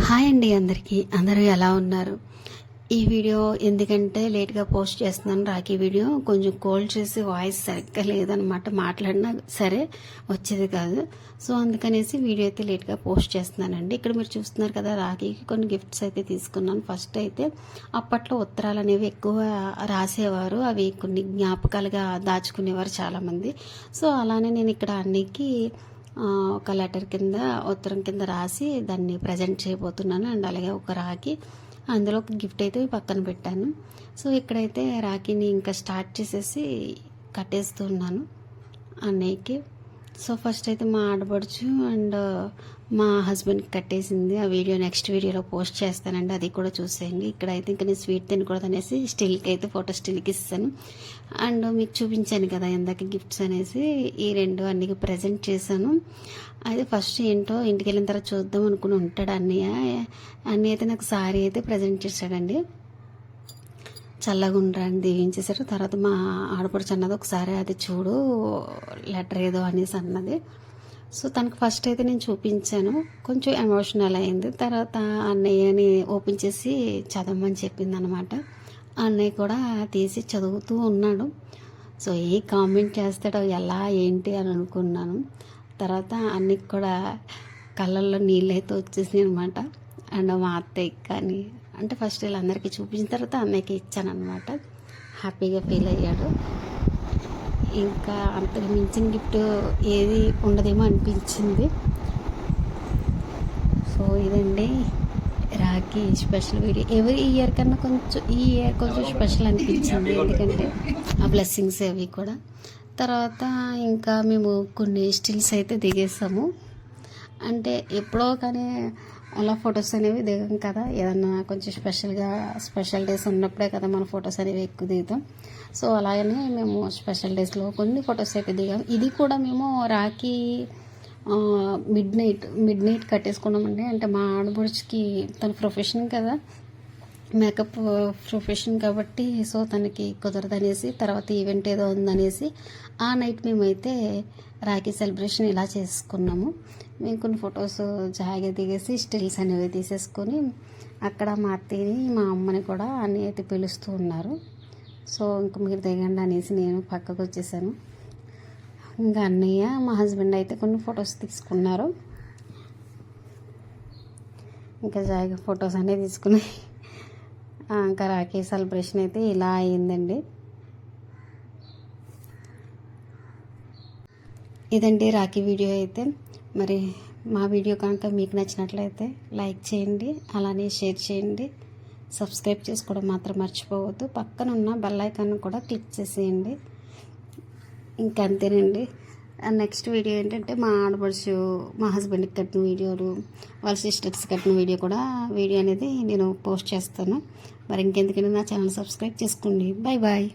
Hi అండి అందరికీ. అందరూ ఎలా ఉన్నారు? ఈ వీడియో ఎందుకంటే లేట్గా పోస్ట్ చేస్తున్నాను. రాఖీ వీడియో కొంచెం కోల్డ్ చేసి వాయిస్ సరిగ్గా లేదనమాట మాట్లాడినా సరే వచ్చేది కాదు. సో అందుకనేసి వీడియో అయితే లేట్గా పోస్ట్ చేస్తున్నానండి. ఇక్కడ మీరు చూస్తున్నారు కదా రాఖీకి కొన్ని గిఫ్ట్స్ అయితే తీసుకున్నాను. ఫస్ట్ అయితే అప్పట్లో ఉత్తరాలు అనేవి ఎక్కువ రాసేవారు. అవి కొన్ని జ్ఞాపకాలుగా దాచుకునేవారు చాలామంది. సో అలానే నేను ఇక్కడ అన్నికి ఒక లెటర్ కింద ఉత్తరం కింద రాసి దాన్ని ప్రజెంట్ చేయబోతున్నాను. అండ్ అలాగే ఒక రాఖీ. అందులో ఒక గిఫ్ట్ అయితే పక్కన పెట్టాను. సో ఇక్కడైతే రాఖీని ఇంకా స్టార్ట్ చేసేసి కట్టేస్తున్నాను అన్నయ్యకి సో ఫస్ట్ అయితే మా ఆడపడుచు అండ్ మా హస్బెండ్కి కట్టేసింది. ఆ వీడియో నెక్స్ట్ వీడియోలో పోస్ట్ చేస్తానండి. అది కూడా చూసేయండి. ఇక్కడైతే ఇంకా నేను స్వీట్ తినకూడదు అనేసి స్టిల్కి అయితే ఫోటో స్టిల్కి ఇస్తాను. అండ్ మీకు చూపించాను కదా ఇందాక గిఫ్ట్స్ అనేసి. ఈ రెండు అన్నికి ప్రజెంట్ చేశాను. అయితే ఫస్ట్ ఏంటో ఇంటికి వెళ్ళిన తర్వాత చూద్దాం అనుకుని ఉంటాడు అన్నయ్య. అన్నయ్య అయితే నాకు సారీ అయితే ప్రజెంట్ చేశాడండి. చల్లగా ఉండరాని దీవించేశారు. తర్వాత మా ఆడపడుచు అన్నది ఒకసారి అది చూడు లెటర్ ఏదో అనేసి అన్నది. సో తనకు ఫస్ట్ అయితే నేను చూపించాను. కొంచెం ఎమోషనల్ అయింది. తర్వాత అన్నయ్యని ఓపెన్ చేసి చదవమని చెప్పింది అనమాట అన్నయ్య కూడా తీసి చదువుతూ ఉన్నాడు. సో ఏ కామెంట్ చేస్తాడో ఎలా ఏంటి అని అనుకున్నాను. తర్వాత అన్నికి కూడా కళ్ళల్లో నీళ్ళు అయితే వచ్చేసినాయి అనమాట అండ్ మా అత్తయ్యకి కానీ అంటే ఫస్ట్ వీళ్ళందరికీ చూపించిన తర్వాత అన్నయ్యకి ఇచ్చాను అనమాట హ్యాపీగా ఫీల్ అయ్యాడు. ఇంకా అంతకు మించిన గిఫ్ట్ ఏది ఉండదేమో అనిపించింది. సో ఇదండి రాఖీ స్పెషల్ వీడియో. ఎవరి ఇయర్ కన్నా కొంచెం ఈ ఇయర్ కొంచెం స్పెషల్ అనిపించింది. ఎందుకంటే ఆ బ్లెస్సింగ్స్ అవి కూడా. తర్వాత ఇంకా మేము కొన్ని స్టిల్స్ అయితే దిగేసాము. అంటే ఎప్పుడో కానీ అలా ఫొటోస్ అనేవి దిగం కదా. ఏదన్నా కొంచెం స్పెషల్గా స్పెషల్ డేస్ ఉన్నప్పుడే కదా మన ఫొటోస్ అనేవి ఎక్కువ దిగుతాం. సో అలాగనే మేము స్పెషల్ డేస్లో కొన్ని ఫొటోస్ అయితే దిగాం. ఇది కూడా మేము Rakhi midnight midnight కట్టేసుకున్నామండి. అంటే మా ఆడబడుచుకి తన ప్రొఫెషన్ కదా. మేకప్ ప్రొఫెషన్ కాబట్టి సో తనకి కుదరదనేసి తర్వాత ఈవెంట్ ఏదో ఉందనేసి ఆ నైట్ మేమైతే రాఖీ సెలబ్రేషన్ ఇలా చేసుకున్నాము. మేము కొన్ని ఫొటోస్ జాగ్రత్త దిగేసి స్టిల్స్ అనేవి తీసేసుకొని అక్కడ మా అత్తయ్యని మా అమ్మని కూడా అన్నీ అయితే పిలుస్తూ ఉన్నారు. సో ఇంక మీరు దిగండి అనేసి నేను పక్కకు వచ్చేసాను. ఇంకా అన్నయ్య మా హస్బెండ్ అయితే కొన్ని ఫొటోస్ తీసుకున్నారు. ఇంకా జాయిగా ఫొటోస్ అనేవి తీసుకున్నాయి ఇంకా రాఖీ సెలబ్రేషన్ అయితే ఇలా అయిందండి. ఇదండి రాఖీ వీడియో అయితే. మరి మా వీడియో కనుక మీకు నచ్చినట్లయితే లైక్ చేయండి అలానే షేర్ చేయండి. సబ్స్క్రైబ్ చేసుకోవడం మాత్రం మర్చిపోవద్దు. పక్కన ఉన్న బెల్ ఐకాన్ కూడా క్లిక్ చేసేయండి. ఇంకంతేనండి. నెక్స్ట్ వీడియో ఏంటంటే మా ఆడపడుచు మా హస్బెండ్కి కట్టిన వీడియోలు వాళ్ళ సిస్టర్స్ కట్టిన వీడియో కూడా వీడియో అనేది నేను పోస్ట్ చేస్తాను. మరి ఇంకెందుకంటే నా ఛానల్ సబ్స్క్రైబ్ చేసుకోండి. Bye bye